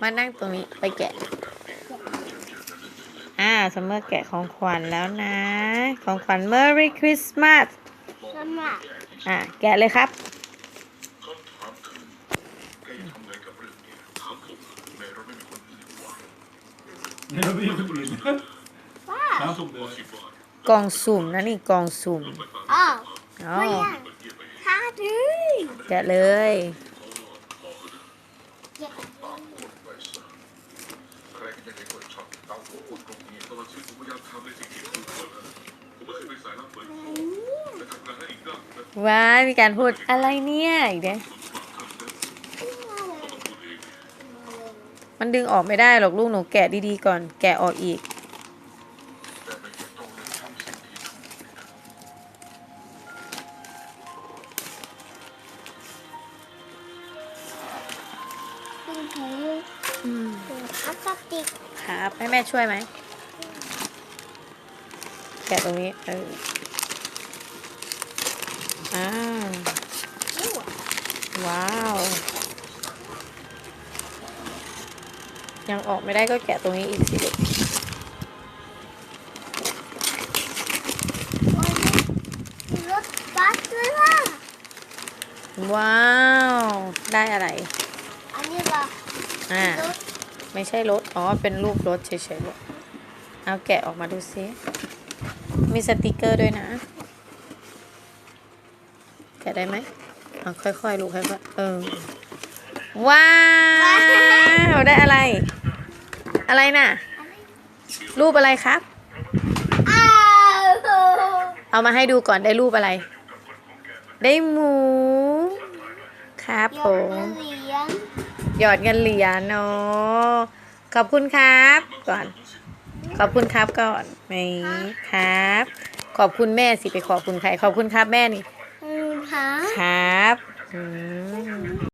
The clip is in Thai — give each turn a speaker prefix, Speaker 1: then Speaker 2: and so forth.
Speaker 1: มานั่งตรงนี้ไปแกะ อ่าซัมเมอร์แกะของขวัญแล้วนะ ของขวัญ Merry Christmas
Speaker 2: สมัคร
Speaker 1: อ่าแกะเลยครับกล่องสุ่มนะนี่กล่องสุ่มอ๋อ
Speaker 2: ไม่ยากทาดื้อ
Speaker 1: แกะเลย
Speaker 2: เก็บ
Speaker 3: ใครก็จะได้คนชอบเตาหัวอุดตรงนี้ตลอดชีวิตผมพยายามทำในสิ่งที่ถูกควรนะผมไม่เคยไปสายลับเปิดโปงแต่ทำงานให้อีกด้านนะ
Speaker 1: ว้ายมีการพูดอะไรเนี่ยอีกเด้มันดึงออกไม่ได้หรอกลูกหนูแกะดีๆก่อน แกะออกอีก
Speaker 3: แต่ไม่เห็นต้องเลยทำสิ่งที่ถูก
Speaker 2: เป็นถุง
Speaker 1: อืม
Speaker 2: ถุงพลาสติก
Speaker 1: ครับให้แม่ช่วยไหมแกะตรงนี้เอออ่า
Speaker 2: อู้
Speaker 1: ว้าว ยังออกไม่ได้ก็แกะตรงนี้อีกสิลูก
Speaker 2: มีรถบัสด้วยล่ะ
Speaker 1: ว้าว ได้อะไร
Speaker 2: อั นนี้ล่ะ
Speaker 1: อ่า
Speaker 2: รถ
Speaker 1: ไม่ใช่รถ อ๋อ เป็นรูปรถเฉยๆลูกเอาแกะออกมาดูซิมีสติกเกอร์ด้วยนะ แกะได้ไหมเอาค่อยๆลูกค่อยๆเออ ว้าว ได้อะไร อะไรน่ะ รูปอะไรครับ
Speaker 2: อ้าว
Speaker 1: เอามาให้ดูก่อนได้รูปอะไร ได้หมู ครับ
Speaker 2: หย
Speaker 1: ผ
Speaker 2: ด
Speaker 1: ม
Speaker 2: เหรียญ
Speaker 1: หยอดเงินเหรียญเนาะขอบคุณครับ ก่อน ขอบคุณครับก่อนนี่ครับ ขอบคุณแม่สิไปขอบคุณใครขอบคุณครับแม่นี่
Speaker 2: อืมฮะ
Speaker 1: ครับ อืม